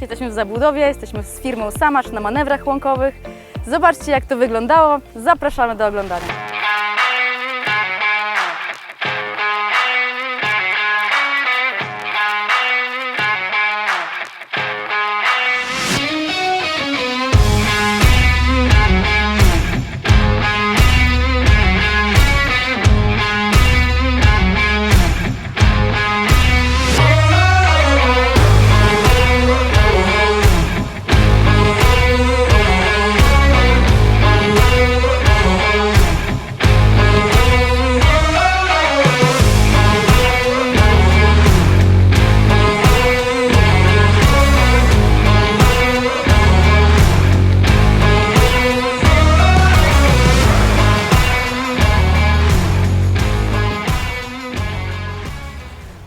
Jesteśmy w Zabudowie, jesteśmy z firmą Samacz na manewrach łąkowych. Zobaczcie jak to wyglądało, zapraszamy do oglądania.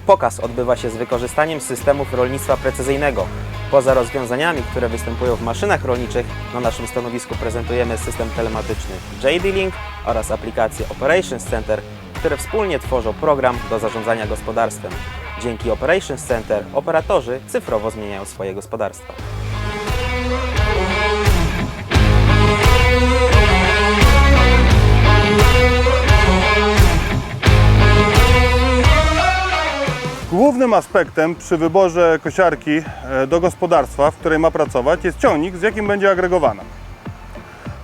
Pokaz odbywa się z wykorzystaniem systemów rolnictwa precyzyjnego. Poza rozwiązaniami, które występują w maszynach rolniczych, na naszym stanowisku prezentujemy system telematyczny JD-Link oraz aplikację Operations Center, które wspólnie tworzą program do zarządzania gospodarstwem. Dzięki Operations Center operatorzy cyfrowo zmieniają swoje gospodarstwa. Głównym aspektem przy wyborze kosiarki e, do gospodarstwa, w której ma pracować, jest ciągnik, z jakim będzie agregowana.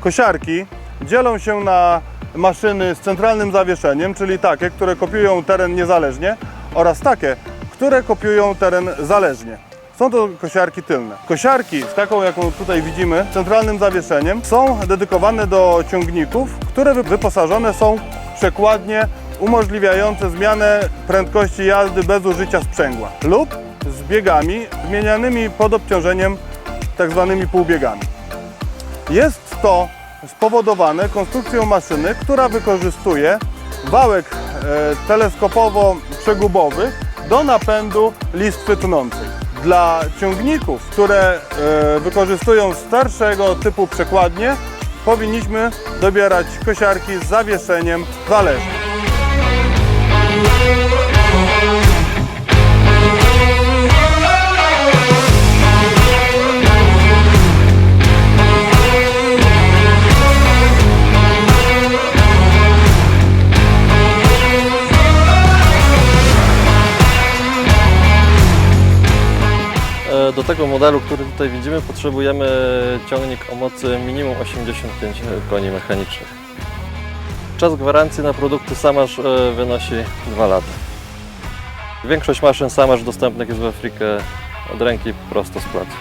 Kosiarki dzielą się na maszyny z centralnym zawieszeniem, czyli takie, które kopiują teren niezależnie oraz takie, które kopiują teren zależnie. Są to kosiarki tylne. Kosiarki z taką, jaką tutaj widzimy, centralnym zawieszeniem, są dedykowane do ciągników, które wy- wyposażone są przekładnie umożliwiające zmianę prędkości jazdy bez użycia sprzęgła lub z biegami zmienianymi pod obciążeniem, tak zwanymi półbiegami. Jest to spowodowane konstrukcją maszyny, która wykorzystuje wałek e, teleskopowo-przegubowy do napędu listwy tnącej. Dla ciągników, które e, wykorzystują starszego typu przekładnie, powinniśmy dobierać kosiarki z zawieszeniem zależnym. E, Do tego modelu, który tutaj widzimy, potrzebujemy ciągnik o mocy minimum 85 koni mechanicznych. Czas gwarancji na produkty Samasz e, wynosi 2 lata. Większość maszyn Samasz dostępnych jest w Afryce od ręki prosto z placu.